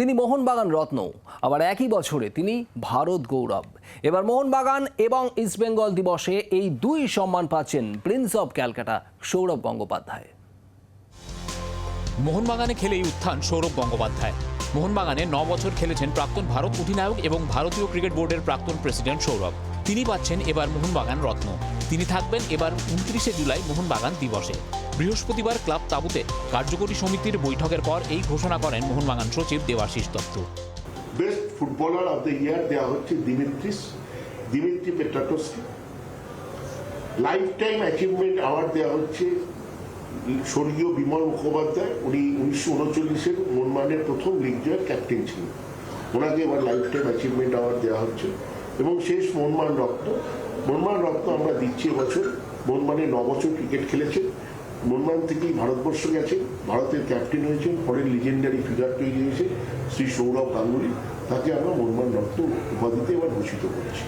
তিনি মোহনবাগান রত্ন আবার একই বছরে তিনি ভারত গৌরব। এবার মোহনবাগান এবং ইস্টবেঙ্গল দিবসে এই দুই সম্মান পাচ্ছেন প্রিন্স অব ক্যালকাটা সৌরভ গঙ্গোপাধ্যায়। মোহনবাগানে খেলেই উত্থান সৌরভ গঙ্গোপাধ্যায়। মোহনবাগানে ন বছর খেলেছেন প্রাক্তন ভারত অধিনায়ক এবং ভারতীয় ক্রিকেট বোর্ডের প্রাক্তন প্রেসিডেন্ট সৌরভ। তিনি পাচ্ছেন এবার মোহনবাগান রত্ন। তিনি থাকবেন এবার উনত্রিশে জুলাই মোহনবাগান দিবসে। বৃহস্পতিবার ক্লাব তাবুতে কার্যকরী সমিতির বৈঠকের পর এই ঘোষণা করেন মোহনবাগান সচিব Debashis Dutta. Best footballer of the year দেওয়া হচ্ছে দিমিত্রিস, দিমিত্রি পেট্রাটোসকে। লাইফ টাইম অ্যাচিভমেন্ট অ্যাওয়ার্ড দেওয়া হচ্ছে স্বর্গীয় বিমল মুখোপাধ্যায়। উনি উনিশশো উনচল্লিশের মনমানের প্রথম লিগ জয়ের ক্যাপ্টেন ছিলেন। ওনাকে এবার লাইফ টাইম অ্যাচিভমেন্ট অ্যাওয়ার্ড দেওয়া হচ্ছে। এবং শেষ মনমান রক্ত। মনমান রক্ত আমরা দিচ্ছি এবছর। মনমানে ন বছর ক্রিকেট খেলেছেন মনমান থেকেই ভারতবর্ষ গেছেন ভারতের ক্যাপ্টেন হয়েছেন পরের লিজেন্ডারি ফিগার তৈরি হয়েছে শ্রী সৌরভ গাঙ্গুলি। তাকে আমরা মনমান রক্ত উপাধিতে এবার ভূষিত করেছি।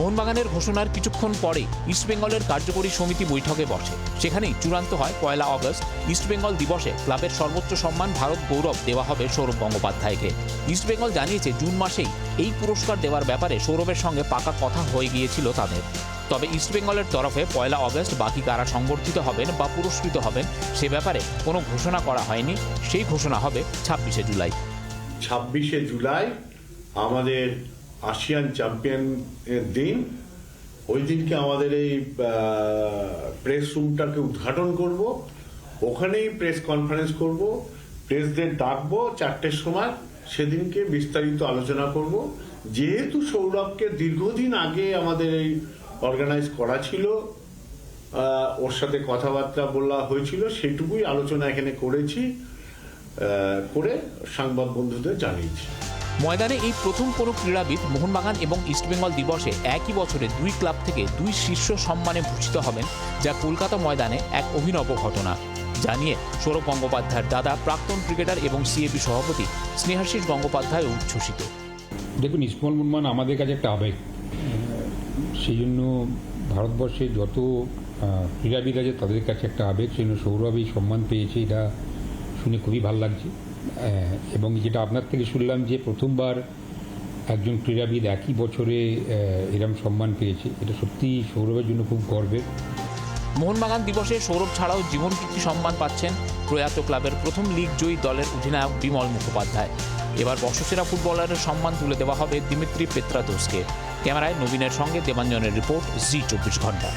মোহনবাগানের ঘোষণার কিছুক্ষণ পরে ইস্টবেঙ্গলের কার্যকরী সমিতি বৈঠকে বসে। সেখানেই চূড়ান্ত হয় পয়লা আগস্ট ইস্টবেঙ্গল দিবসে ক্লাবের সর্বোচ্চ সম্মান ভারত গৌরব দেওয়া হবে সৌরভ গঙ্গোপাধ্যায়কে। ইস্টবেঙ্গল জানিয়েছে, জুন মাসেই এই পুরস্কার দেওয়ার ব্যাপারে সৌরভের সঙ্গে পাকা কথা হয়ে গিয়েছিল তাদের। তবে ইস্টবেঙ্গলের তরফে পয়লা অগস্ট বাকি কারা সংবর্ধিত হবেন বা পুরস্কৃত হবেন, সে ব্যাপারে কোনো ঘোষণা করা হয়নি। সেই ঘোষণা হবে ছাব্বিশে জুলাই। ছাব্বিশে জুলাই আমাদের আসিয়ান চ্যাম্পিয়ন এর দিন, ওই দিনকে আমাদের এই প্রেস রুমটাকে উদ্ঘাটন করব, ওখানেই প্রেস কনফারেন্স করব প্রেসদের ডাকবো, চারটের সময় সেদিনকে বিস্তারিত আলোচনা করব। যেহেতু সৌরভকে দীর্ঘদিন আগে আমাদের এই অর্গানাইজ করা ছিল ওর সাথে কথাবার্তা বলা হয়েছিল, সেটুকুই আলোচনা এখানে করেছি করে সংবাদ বন্ধুদের জানিয়েছি। ময়দানে এই প্রথম কোনো ক্রীড়াবিদ মোহনবাগান এবং ইস্টবেঙ্গল দিবসে একই বছরে দুই ক্লাব থেকে দুই শীর্ষ সম্মানে ভূষিত হবেন, যা কলকাতা ময়দানে এক অভিনব ঘটনা। জানিয়ে সৌরভ গঙ্গোপাধ্যায়ের দাদা, প্রাক্তন ক্রিকেটার এবং সিএবি সভাপতি স্নেহাশিস গঙ্গোপাধ্যায় উচ্ছ্বসিত। দেখুন ইসমল মুরমান আমাদের কাছে একটা আবেগ। সেই জন্য ভারতবর্ষে যত ক্রীড়াবিদ আছে তাদের কাছে একটা আবেগ, সেই জন্য সৌরভ এই সম্মান পেয়েছে, এটা শুনে খুবই ভালো লাগছে। এবং যেটা আপনার থেকে শুনলাম যে প্রথমবার একজন ক্রীড়াবিদ একই বছরে আহ, এরম সম্মান পেয়েছে এটা সত্যি সৌরভের জন্য খুব গর্বের। মোহনবাগান দিবসে সৌরভ ছাড়াও জীবন কীর্তি সম্মান পাচ্ছেন প্রয়াত ক্লাবের প্রথম লিগ জয়ী দলের অধিনায়ক বিমল মুখোপাধ্যায়। এবার বর্ষসেরা ফুটবলারের সম্মান তুলে দেওয়া হবে দিমিত্রি পেত্রাদোসকে ক্যামেরায় নবীনের সঙ্গে দেবাঞ্জনের রিপোর্ট জি চব্বিশ ঘণ্টা।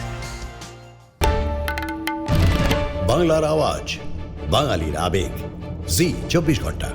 বাংলার আওয়াজ বাঙালির আবেগ। জি চব্বিশ ঘণ্টা।